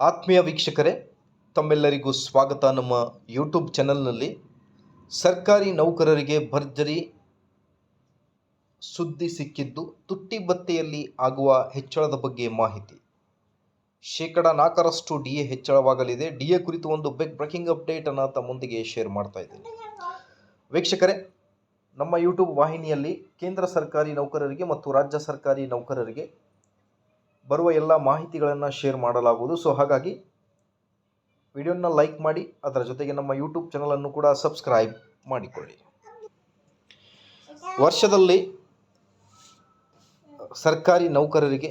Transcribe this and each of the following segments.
ಆತ್ಮೀಯ ವೀಕ್ಷಕರೇ, ತಮ್ಮೆಲ್ಲರಿಗೂ ಸ್ವಾಗತ. ನಮ್ಮ ಯೂಟ್ಯೂಬ್ ಚಾನಲ್ನಲ್ಲಿ ಸರ್ಕಾರಿ ನೌಕರರಿಗೆ ಭರ್ಜರಿ ಸುದ್ದಿ ಸಿಕ್ಕಿದ್ದು ತುಟ್ಟಿ ಭತ್ತೆಯಲ್ಲಿ ಆಗುವ ಹೆಚ್ಚಳದ ಬಗ್ಗೆ ಮಾಹಿತಿ. ಶೇಕಡ ನಾಲ್ಕರಷ್ಟು ಡಿ ಎ ಹೆಚ್ಚಳವಾಗಲಿದೆ. ಡಿ ಎ ಕುರಿತು ಒಂದು ಬಿಗ್ ಬ್ರೇಕಿಂಗ್ ಅಪ್ಡೇಟನ್ನು ತಮ್ಮೊಂದಿಗೆ ಶೇರ್ ಮಾಡ್ತಾ ಇದ್ದೀನಿ. ವೀಕ್ಷಕರೇ, ನಮ್ಮ ಯೂಟ್ಯೂಬ್ ವಾಹಿನಿಯಲ್ಲಿ ಕೇಂದ್ರ ಸರ್ಕಾರಿ ನೌಕರರಿಗೆ ಮತ್ತು ರಾಜ್ಯ ಸರ್ಕಾರಿ ನೌಕರರಿಗೆ ಬರುವ ಎಲ್ಲ ಮಾಹಿತಿಗಳನ್ನು ಶೇರ್ ಮಾಡಲಾಗುವುದು. ಸೊ ಹಾಗಾಗಿ ವಿಡಿಯೋನ ಲೈಕ್ ಮಾಡಿ, ಅದರ ಜೊತೆಗೆ ನಮ್ಮ ಯೂಟ್ಯೂಬ್ ಚಾನಲನ್ನು ಕೂಡ ಸಬ್ಸ್ಕ್ರೈಬ್ ಮಾಡಿಕೊಳ್ಳಿ. ವರ್ಷದಲ್ಲಿ ಸರ್ಕಾರಿ ನೌಕರರಿಗೆ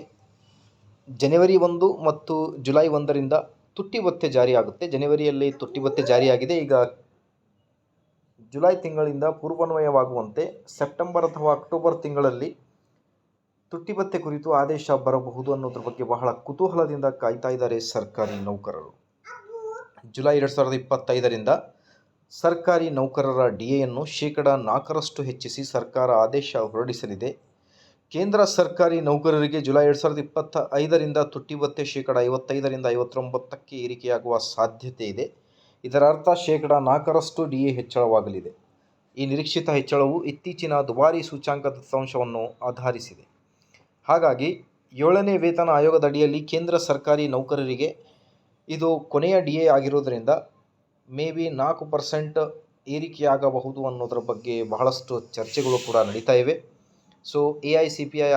ಜನವರಿ ಒಂದು ಮತ್ತು ಜುಲೈ ಒಂದರಿಂದ ತುಟ್ಟಿ ಭತ್ಯೆ ಜಾರಿಯಾಗುತ್ತೆ. ಜನವರಿಯಲ್ಲಿ ತುಟ್ಟಿ ಭತ್ಯೆ ಜಾರಿಯಾಗಿದೆ. ಈಗ ಜುಲೈ ತಿಂಗಳಿಂದ ಪೂರ್ವನ್ವಯವಾಗುವಂತೆ ಸೆಪ್ಟೆಂಬರ್ ಅಥವಾ ಅಕ್ಟೋಬರ್ ತಿಂಗಳಲ್ಲಿ ತುಟ್ಟಿ ಭತ್ಯೆ ಕುರಿತು ಆದೇಶ ಬರಬಹುದು ಅನ್ನೋದ್ರ ಬಗ್ಗೆ ಬಹಳ ಕುತೂಹಲದಿಂದ ಕಾಯ್ತಾ ಇದ್ದಾರೆ ಸರ್ಕಾರಿ ನೌಕರರು. ಜುಲೈ ಎರಡು ಸಾವಿರದ ಇಪ್ಪತ್ತೈದರಿಂದ ಸರ್ಕಾರಿ ನೌಕರರ ಡಿ ಎಯನ್ನು ಶೇಕಡ ನಾಲ್ಕರಷ್ಟು ಹೆಚ್ಚಿಸಿ ಸರ್ಕಾರ ಆದೇಶ ಹೊರಡಿಸಲಿದೆ. ಕೇಂದ್ರ ಸರ್ಕಾರಿ ನೌಕರರಿಗೆ ಜುಲೈ ಎರಡು ಸಾವಿರದ ಇಪ್ಪತ್ತ ಐದರಿಂದ ತುಟ್ಟಿ ಭತ್ಯೆ ಶೇಕಡ ಐವತ್ತೈದರಿಂದ ಐವತ್ತೊಂಬತ್ತಕ್ಕೆ ಏರಿಕೆಯಾಗುವ ಸಾಧ್ಯತೆ ಇದೆ. ಇದರ ಅರ್ಥ ಶೇಕಡ ನಾಲ್ಕರಷ್ಟು ಡಿ ಎ ಹೆಚ್ಚಳವಾಗಲಿದೆ. ಈ ನಿರೀಕ್ಷಿತ ಹೆಚ್ಚಳವು ಇತ್ತೀಚಿನ ದುಬಾರಿ ಸೂಚ್ಯಾಂಕ ದತ್ತಾಂಶವನ್ನು ಆಧರಿಸಿದೆ. ಹಾಗಾಗಿ ಏಳನೇ ವೇತನ ಆಯೋಗದ ಅಡಿಯಲ್ಲಿ ಕೇಂದ್ರ ಸರ್ಕಾರಿ ನೌಕರರಿಗೆ ಇದು ಕೊನೆಯ ಡಿ ಎ ಆಗಿರೋದ್ರಿಂದ ಮೇ ಬಿ ನಾಲ್ಕು ಪರ್ಸೆಂಟ್ ಏರಿಕೆಯಾಗಬಹುದು ಅನ್ನೋದ್ರ ಬಗ್ಗೆ ಬಹಳಷ್ಟು ಚರ್ಚೆಗಳು ಕೂಡ ನಡೀತಾ ಇವೆ. So, A I C P I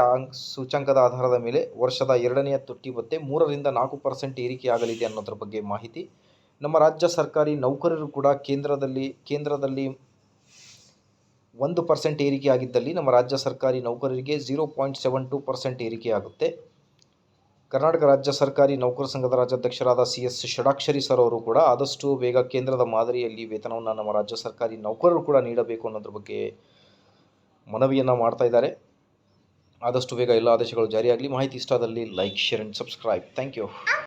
ಸೂಚ್ಯಾಂಕದ ಆಧಾರದ ಮೇಲೆ ವರ್ಷದ ಎರಡನೆಯ ತೊಟ್ಟಿ ಭತ್ಯೆ ಮೂರರಿಂದ ನಾಲ್ಕು ಪರ್ಸೆಂಟ್ ಏರಿಕೆಯಾಗಲಿದೆ ಅನ್ನೋದ್ರ ಬಗ್ಗೆ ಮಾಹಿತಿ. ನಮ್ಮ ರಾಜ್ಯ ಸರ್ಕಾರಿ ನೌಕರರು ಕೂಡ ಕೇಂದ್ರದಲ್ಲಿ ಕೇಂದ್ರದಲ್ಲಿ ಒಂದು ಪರ್ಸೆಂಟ್ ಏರಿಕೆ ಆಗಿದ್ದಲ್ಲಿ ನಮ್ಮ ರಾಜ್ಯ ಸರ್ಕಾರಿ ನೌಕರರಿಗೆ zero point seven two percent ಏರಿಕೆಯಾಗುತ್ತೆ. Karnataka ರಾಜ್ಯ ಸರ್ಕಾರಿ ನೌಕರ ಸಂಘದ ರಾಜ್ಯಾಧ್ಯಕ್ಷರಾದ ಸಿ ಎಸ್ ಷಡಾಕ್ಷರಿ ಸರ್ ಅವರು ಕೂಡ ಆದಷ್ಟು ಬೇಗ ಕೇಂದ್ರದ ಮಾದರಿಯಲ್ಲಿ ವೇತನವನ್ನು ನಮ್ಮ ರಾಜ್ಯ ಸರ್ಕಾರಿ ನೌಕರರು ಕೂಡ ನೀಡಬೇಕು ಅನ್ನೋದ್ರ ಬಗ್ಗೆ ಮನವಿಯನ್ನು ಮಾಡ್ತಾ ಇದ್ದಾರೆ. ಆದಷ್ಟು ಬೇಗ ಎಲ್ಲ ಆದೇಶಗಳು ಜಾರಿಯಾಗಲಿ. ಮಾಹಿತಿ ಇಷ್ಟಾದಲ್ಲಿ like share and subscribe thank you